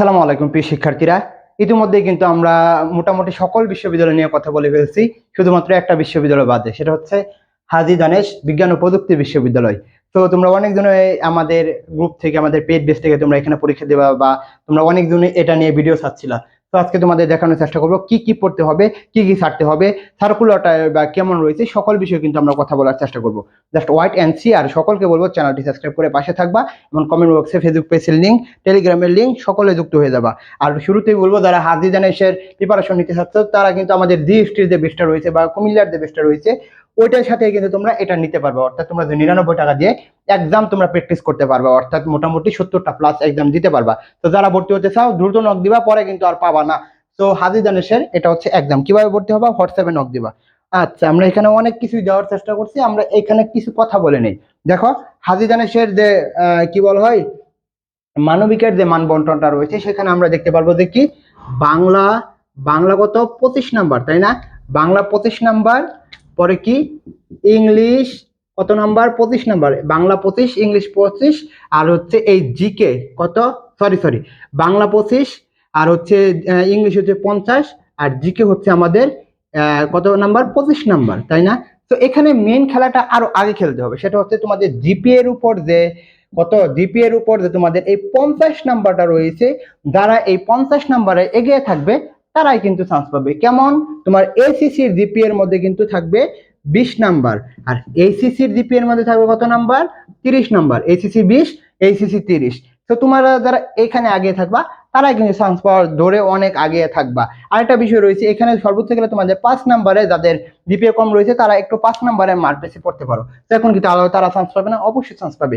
আসসালামু আলাইকুম প্রিয় শিক্ষার্থীরা। ইতিমধ্যে কিন্তু আমরা মোটামুটি সকল বিশ্ববিদ্যালয় নিয়ে কথা বলে ফেলছি। শুধুমাত্র একটা বিশ্ববিদ্যালয় বাদে, সেটা হচ্ছে হাজি দানেশ বিজ্ঞান ও প্রযুক্তি বিশ্ববিদ্যালয়। তো তোমরা অনেকজনে আমাদের গ্রুপ থেকে, আমাদের পেড বেস থেকে তোমরা এখানে পরীক্ষা দেবা বা তোমরা অনেকজনে এটা নিয়ে ভিডিও ছাড়ছিলা। তো আজকে তোমাদের দেখানোর চেষ্টা করব, কি কি পড়তে হবে, কি কি ছাড়তে হবে সার্কুলারটা কেমন রয়েছে, সকল বিষয়ে কিন্তু আমরা কথা বলার চেষ্টা করব। জাস্ট হোয়াইট অ্যান্ড সি আর সকলকে বলব চ্যানেলটি সাবস্ক্রাইব করে পাশে থাকবা, এবং কমেন্ট বক্সে ফেসবুক পেজের লিঙ্ক টেলিগ্রামের লিঙ্ক সকলে যুক্ত হয়ে যাবা। আর শুরুতেই বলব, যারা হাজি জানেশের প্রিপারেশন নিতে চাচ্ছ, তারা কিন্তু আমাদের জি হিস্ট্রির যে বেসটা রয়েছে বা কুমিল্লার যে বেসটা রয়েছে, ওইটার সাথে কিন্তু তোমরা এটা নিতে পারবে। অর্থাৎ তোমরা নিরানব্বই টাকা দিয়ে এক্সাম তোমরা প্র্যাকটিস করতে পারবে, অর্থাৎ মোটামুটি সত্তরটা প্লাস এক্সাম দিতে পারবা। তো যারা ভর্তি হতে চাও, দ্রুত নক দিবা, পরে কিন্তু আর পাবা না। তো হাজি জানেশের এটা হচ্ছে এক্সাম কীভাবে ভর্তি হবা? হোয়াটসঅ্যাপে নক দিবা। আচ্ছা আমরা এখানে অনেক কিছু দেওয়ার চেষ্টা করছি, আমরা এখানে কিছু কথা বলে নেই। দেখো হাজি দানেশের যে কি বল হয়, মানবিকের যে মান বন্টনটা রয়েছে, সেখানে আমরা দেখতে পারব যে কি? বাংলা বাংলা কত? পঁচিশ নাম্বার, তাই না? বাংলা পঁচিশ নাম্বার, পরে কি? ইংলিশ কত নাম্বার? পঁচিশ নাম্বার। বাংলা পঁচিশ, ইংলিশ পঁচিশ, আর হচ্ছে এই জিকে কত? Sorry sorry. বাংলা পঁচিশ, আর হচ্ছে ইংলিশ হচ্ছে পঞ্চাশ, আর জিকে হচ্ছে আমাদের কত নাম্বার? পঁচিশ নাম্বার, তাই না? তো এখানে মেন খেলাটা আরও আগে খেলতে হবে। সেটা হচ্ছে তোমাদের জিপি এর উপর যে, কত? জিপি এর উপর যে তোমাদের এই পঞ্চাশ নাম্বারটা রয়েছে, যারা এই পঞ্চাশ নাম্বারে এগিয়ে থাকবে, তারাই কিন্তু চান্স পাবে। কেমন? তোমার এসিসির জিপি এর মধ্যে কিন্তু থাকবে বিশ নাম্বার। আর এইসিসির জিপি এর মধ্যে থাকবে কত নাম্বার? তিরিশ নাম্বার। এইসিসি বিশ এইসিসি তিরিশ। তো তোমরা যারা এখানে আগে থাকবা তারা কিন্তু চান্স পাওয়ার ধরে অনেক আগে থাকবা। আরেকটা বিষয় রয়েছে, এখানে সর্বোচ্চ গেলে তোমাদের পাঁচ নাম্বারে যাদের জিপিএ কম রয়েছে, তারা একটু পাঁচ নাম্বারে মার্ক বেশি পড়তে পারো। তো এখন কিন্তু আলাদা তারা চান্স পাবে না, অবশ্যই চান্স পাবে।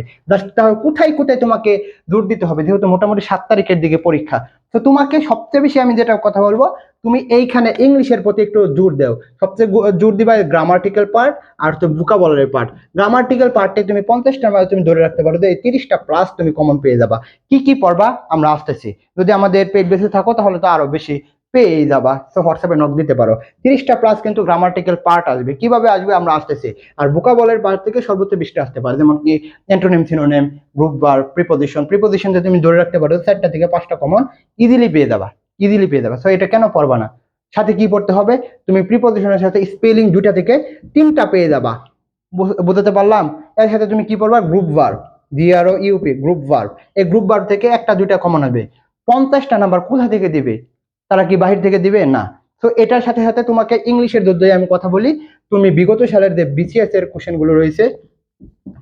তাহলে কোথায় কোথায় তোমাকে দূর দিতে হবে? যেহেতু মোটামুটি সাত তারিখের দিকে পরীক্ষা। তো তোমাকে সবচেয়ে বেশি আমি যেটা কথা বলব, তুমি এইখানে ইংলিশের প্রতি একটু জোর দাও। সবচেয়ে জোর দিবা গ্রামার্টিক্যাল পার্ট আর তো বুকাবলারের পার্ট গ্রামার্টিক্যাল পার্টে তুমি পঞ্চাশটার মধ্যে তুমি ধরে রাখতে পারো এই তিরিশটা প্লাস তুমি কমন পেয়ে যাবা। কি কি পড়বা? আমরা আসতেছি। যদি আমাদের পেট বেশি থাকো তাহলে তো আরও বেশি পেয়ে যাবা। তো হোয়াটসঅ্যাপে নক দিতে পারো। তিরিশটা প্লাস কিন্তু গ্রামার্টিক্যাল পার্ট আসবে। কীভাবে আসবে আমরা আসতেছি। আর বুকাবলের পার্ট থেকে সর্বোচ্চ বিশটা আসতে পারে। যেমন কি অ্যান্টোনিম সিনোনেম গ্রুপ বার প্রিপোজিশন প্রিপোজিশন যদি তুমি ধরে রাখতে পারো, চারটা থেকে পাঁচটা কমন ইজিলি পেয়ে যাবা। ইজিলি পেয়ে যাবা। সো এটা কেন পড়বা না? সাথে কি পড়তে হবে? তুমি প্রিপোজিশনের সাথে স্পেলিং দুইটা থেকে তিনটা পেয়ে যাবা। বুঝতে পারলাম? এর সাথে তুমি কি পড়বা? Group verb G R O U P group verb এই গ্রুপ ভার্ব থেকে একটা, দুইটা কমন আসবে। পঞ্চাশটা নাম্বার কোথা থেকে দিবে? তারা কি বাহির থেকে দিবে? না। তো এটার সাথে সাথে তোমাকে ইংলিশের যদি আমি কথা বলি। তুমি বিগত সালের যে বিসিএস এর কোশ্চেনগুলো রয়েছে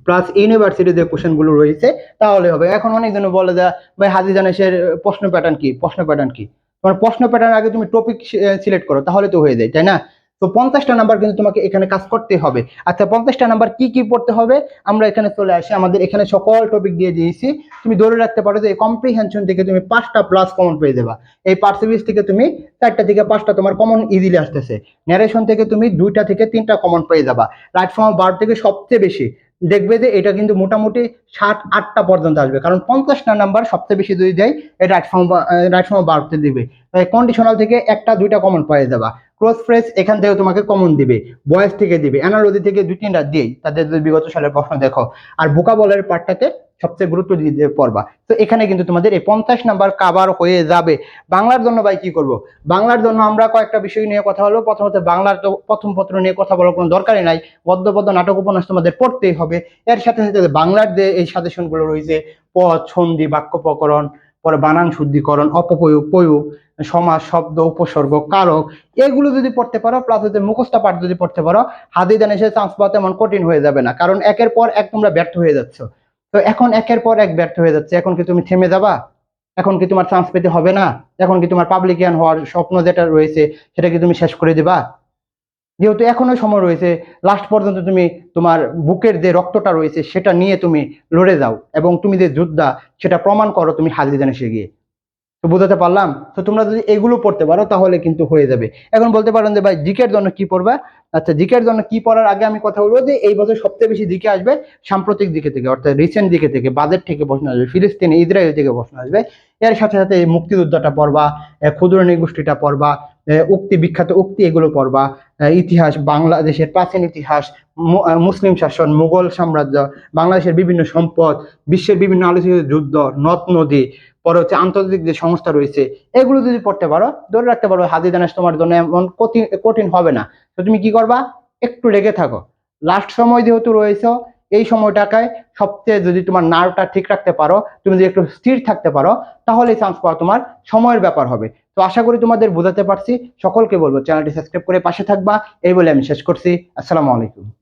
প্লাস ইউনিভার্সিটির যে কোশ্চেনগুলো রয়েছে, তাহলে হবে। এখন অনেকজন বলে যে, ভাই হাজি জানেসের প্রশ্ন প্যাটার্ন কি? প্রশ্ন প্যাটার্ন কি? তোমার প্রশ্ন প্যাটার্ন আগে তুমি টপিক সিলেক্ট করো, তাহলে তো হয়ে যায়, তাই না? তো পঞ্চাশটা নাম্বার কিন্তু তোমাকে এখানে কাজ করতে হবে। আচ্ছা পঞ্চাশটা নাম্বার কি কি পড়তে হবে? আমরা এখানে চলে আসি। আমাদের এখানে সকল টপিক দিয়ে দিয়েছি। তুমি ধরে রাখতে পারো যে এই কম্প্রিহেনশন থেকে তুমি পাঁচটা প্লাস কমন পেয়ে দেবা এই পার্সিভিস থেকে তুমি চারটা থেকে পাঁচটা তোমার কমন ইজিলি আসতেছে। ন্যারেশন থেকে তুমি দুইটা থেকে তিনটা কমন পেয়ে যাবা। রাইট ফর্ম বার থেকে সবচেয়ে বেশি। দেখবে যে এটা কিন্তু মোটামুটি ষাট আটটা পর্যন্ত আসবে। কারণ পঞ্চাশটা নাম্বার সবচেয়ে বেশি যদি দেয় এটা রাইট ফর্ম রাইট ফর্ম বাড়তে দিবে। কন্ডিশনাল থেকে একটা, দুইটা কমন পাওয়া যাবা। ক্রস ফ্রেস এখান থেকে তোমাকে কমন দিবে। বয়স থেকে দিবে। অ্যানালজি থেকে দুই, তিনটা দিয়েই তাদের বিগত সালের প্রশ্ন দেখো। আর বোকা বলের পার্টটাকে সবচেয়ে গুরুত্ব দিয়ে পড়বা তো এখানে কিন্তু তোমাদের এই পঞ্চাশ নাম্বার কাবার হয়ে যাবে। বাংলার জন্য ভাই কি করব? বাংলার জন্য আমরা কয়েকটা বিষয় নিয়ে কথা বলব। প্রথমত বাংলার তো প্রথম পত্র নিয়ে কথা বলার কোনো দরকারই নাই। গদ্য পদ্য নাটক উপন্যাস তোমাদের পড়তেই হবে। এর সাথে সাথে বাংলার যে এই সাজেশনগুলো রয়েছে পদ সন্ধি বাক্য প্রকরণ, পরে বানান শুদ্ধিকরণ, অপপ্রয়োগ, প্রয়োগ, সমাজ, শব্দ, উপসর্গ, কারক, এগুলো যদি পড়তে পারো প্লাস যদি মুখস্থ পাঠ যদি পড়তে পারো হাদি দান এসে চান্স পাওয়া তেমন কঠিন হয়ে যাবে না। কারণ একের পর এক তোমরা ব্যর্থ হয়ে যাচ্ছ। তো এখন একের পর এক ব্যর্থ হয়ে যাচ্ছে। এখন কি তুমি থেমে যাবা? এখন কি তোমার চান্স পেতে হবে না? এখন কি তোমার পাবলিকিয়ান হওয়ার স্বপ্ন যেটা রয়েছে, সেটা কি তুমি শেষ করে দিবা? যেহেতু এখনও সময় রয়েছে লাস্ট পর্যন্ত তুমি তোমার বুকের যে রক্তটা রয়েছে, সেটা নিয়ে তুমি লড়ে যাও এবং তুমি যে যোদ্ধা, সেটা প্রমাণ করো তুমি হাজির জানে সে গিয়ে। তো বোঝাতে পারলাম? তো তোমরা যদি এগুলো পড়তে পারো, তাহলে কিন্তু হয়ে যাবে। এখন বলতে পারেন যে, ভাই, জিকের জন্য কি পড়বা? আচ্ছা জিকের জন্য কি পড়ার আগে আমি কথা বলব যে, এই বছর সবচেয়ে বেশি দিকে আসবে সাম্প্রতিক দিকে থেকে, অর্থাৎ রিসেন্ট দিকে থেকে বাজেট থেকে প্রশ্ন আসবে, ফিলিস্তিন, ইসরায়েল থেকে প্রশ্ন আসবে। এর সাথে সাথে মুক্তিযুদ্ধটা পড়বা ক্ষুদ্র নিগোষ্ঠীটা পড়বা উক্তি, বিখ্যাত উক্তি এগুলো পড়বা। ইতিহাস, বাংলাদেশের প্রাচীন ইতিহাস মুসলিম শাসন, মুঘল সাম্রাজ্য, বাংলাদেশের বিভিন্ন সম্পদ, বিশ্বের বিভিন্ন আলোচিত যুদ্ধ, নদ, নদী, পরে হচ্ছে আন্তর্জাতিক যে সংস্থা রয়েছে, এগুলো যদি পড়তে পারো, ধরে রাখতে পারো, হাদি দানেশ তোমার জন্য এমন কঠিন কঠিন হবে না। তো তুমি কি করবা? একটু লেগে থাকো। লাস্ট সময় যেহেতু রয়েছে, এই সময়টাকায় সবচেয়ে যদি তোমার নার্ভটা ঠিক রাখতে পারো, তুমি যদি একটু স্থির থাকতে পারো তাহলে চান্স পাওয়া তোমার সময়ের ব্যাপার হবে। তো আশা করি তোমাদের বোঝাতে পারছি। সকলকে বলব চ্যানেলটি সাবস্ক্রাইব করে পাশে থাকবা। এই বলে আমি শেষ করছি। আসসালামু আলাইকুম।